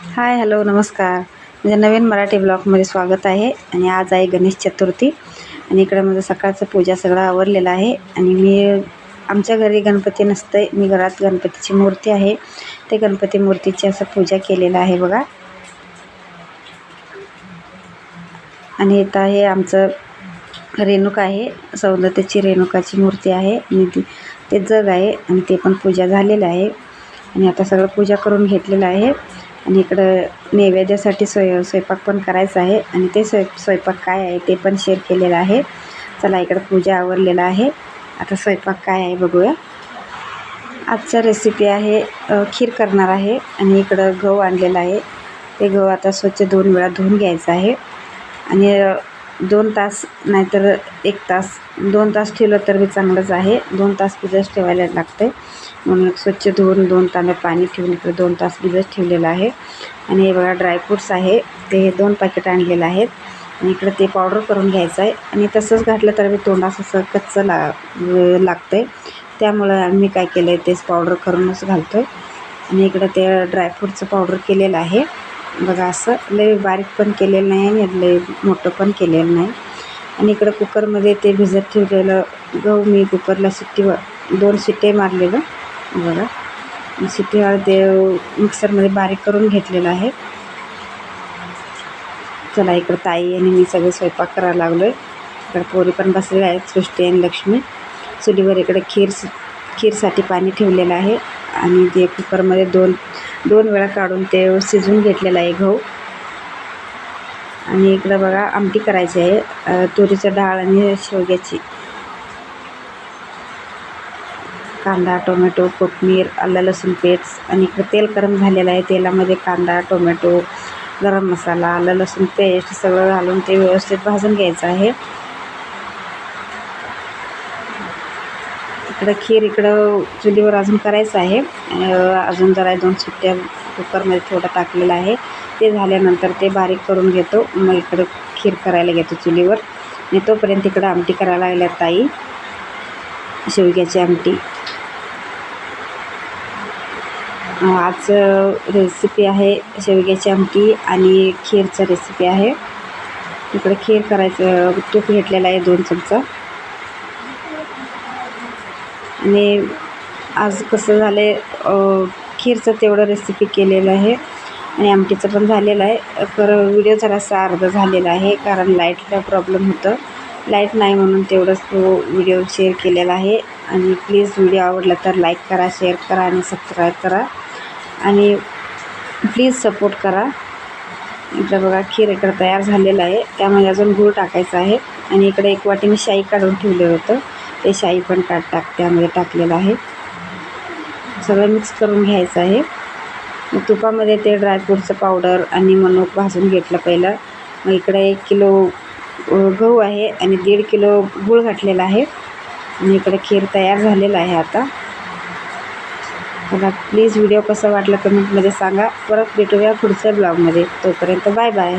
Hi hello नमस्कार. म्हणजे नवीन मराठी ब्लॉगमध्ये स्वागत आहे आणि आज आहे गणेश चतुर्थी आणि इकडं माझं सकाळचं पूजा सगळं आवरलेलं आहे आणि मी आमच्या घरी गणपती नसतं मी घरात गणपतीची मूर्ती आहे. ते गणपती मूर्तीची असं पूजा केलेलं आहे बघा. आणि इथं आहे आमचं रेणुका आहे सौंदत्याची रेणुकाची मूर्ती आहे. आणि ती ते जग आहे आणि ते पण पूजा झालेलं आहे. आणि आता सगळं पूजा करून घेतलेलं आहे. आणि इकडं नैवेद्यासाठी स्वय स्वयंपाक पण करायचा आहे. आणि ते स्वय स्वयंपाक काय आहे ते पण शेअर केलेलं आहे. चला इकडं पूजा आवरलेलं आहे. आता स्वयंपाक काय आहे बघूया. आजचा रेसिपी आहे खीर करणार आहे. आणि इकडं गहू आणलेला आहे. ते गहू आता स्वच्छ दोन वेळा धुवून घ्यायचं आहे. आणि दोन तास नाहीतर एक तास. दोन तास ठेवलं तर बी चांगलंच आहे. दोन तास भिजत ठेवायला लागतं आहे म्हणून स्वच्छ धुवून दोन तांब्या पाणी ठेवून इकडे दोन तास भिजत ठेवलेलं आहे. आणि हे बघा ड्रायफ्रूट्स आहे. ते दोन पॅकेट आणलेलं आहेत. आणि इकडं ते पावडर करून घ्यायचं आहे. आणि तसंच घातलं तर मी तोंडास असं कच्चं ला लागतं आहे त्यामुळं आम्ही काय केलं आहे तेच पावडर करूनच घालतो आहे आणि इकडं ते ड्रायफ्रूटचं पावडर केलेलं आहे. बघा असं लय बारीक पण केलेलं नाही आणि लय मोठं पण केलेलं नाही. आणि इकडं कुकरमध्ये ते भिजत ठेवलेलं गहू मी कुकरला शिट्टीवर दोन शिट्टे मारलेलं बघा. शिट्टीवर ते मिक्सरमध्ये बारीक करून घेतलेलं आहे. चला इकडं ताई आणि मी सगळे स्वयंपाक करायला लागलो आहे इकडं पोरी पण बसलेल्या आहेत सृष्टी आणि लक्ष्मी. चुलीवर इकडे खीर खीरसाठी पाणी ठेवलेलं आहे. आणि ते कुकरमध्ये दोन दोन वेळा काढून ते शिजवून घेतलेलं आहे गहू. आणि इकडं बघा आमटी करायची आहे तुरीचं डाळ आणि शेवग्याची. कांदा टोमॅटो कोथमीर आलं लसूण पेस्ट आणि इकडं तेल गरम झालेलं आहे. तेलामध्ये कांदा टोमॅटो गरम मसाला आलं लसूण पेस्ट सगळं घालून ते व्यवस्थित भाजून घ्यायचं आहे. आता खीर इकडं चुलीवर अजून करायचं आहे. अजून जरा दोन सुट्ट्या कुकरमध्ये थोडं टाकलेलं आहे. ते झाल्यानंतर ते बारीक करून घेतो. मग इकडं खीर करायला घेतो चुलीवर. आणि तोपर्यंत इकडं आमटी करायला लागल्या ताई. शेवग्याची आमटी. आज रेसिपी आहे शेवग्याची आमटी आणि खीरचं रेसिपी आहे. इकडं खीर करायचं तूप घेतलेलं आहे दोन चमचा. आणि आज कसं झालं आहे खीरचं तेवढं रेसिपी केलेलं आहे आणि आमटीचं पण झालेलं आहे. तर व्हिडिओ जरासा अर्धा झालेला आहे कारण लाईटला प्रॉब्लेम होतं. लाइट नाही म्हणून तेवढंच तो व्हिडिओ शेअर केलेला आहे. आणि प्लीज व्हिडिओ आवडला तर लाईक करा शेअर करा आणि सबस्क्राईब करा. आणि प्लीज सपोर्ट करा. इकडं बघा खीर इकडं तयार झालेलं आहे. त्यामध्ये अजून गूळ टाकायचं आहे. आणि इकडे एक वाटी मी शाई काढून ठेवलं होतं. ते शाई पण टाक टाक त्यामध्ये टाकलेलं आहे. सगळं मिक्स करून घ्यायचं आहे. मग तुपामध्ये ते ड्रायफ्रूटचं पावडर आणि मनोक भाजून घेतलं पहिलं. मग इकडे एक किलो गहू आहे आणि दीड किलो गूळ घातलेला आहे. आणि इकडे खीर तयार झालेलं आहे आता. मला प्लीज व्हिडिओ कसा वाटला कमेंटमध्ये सांगा. परत भेटूया पुढच्या ब्लॉगमध्ये तोपर्यंत बाय बाय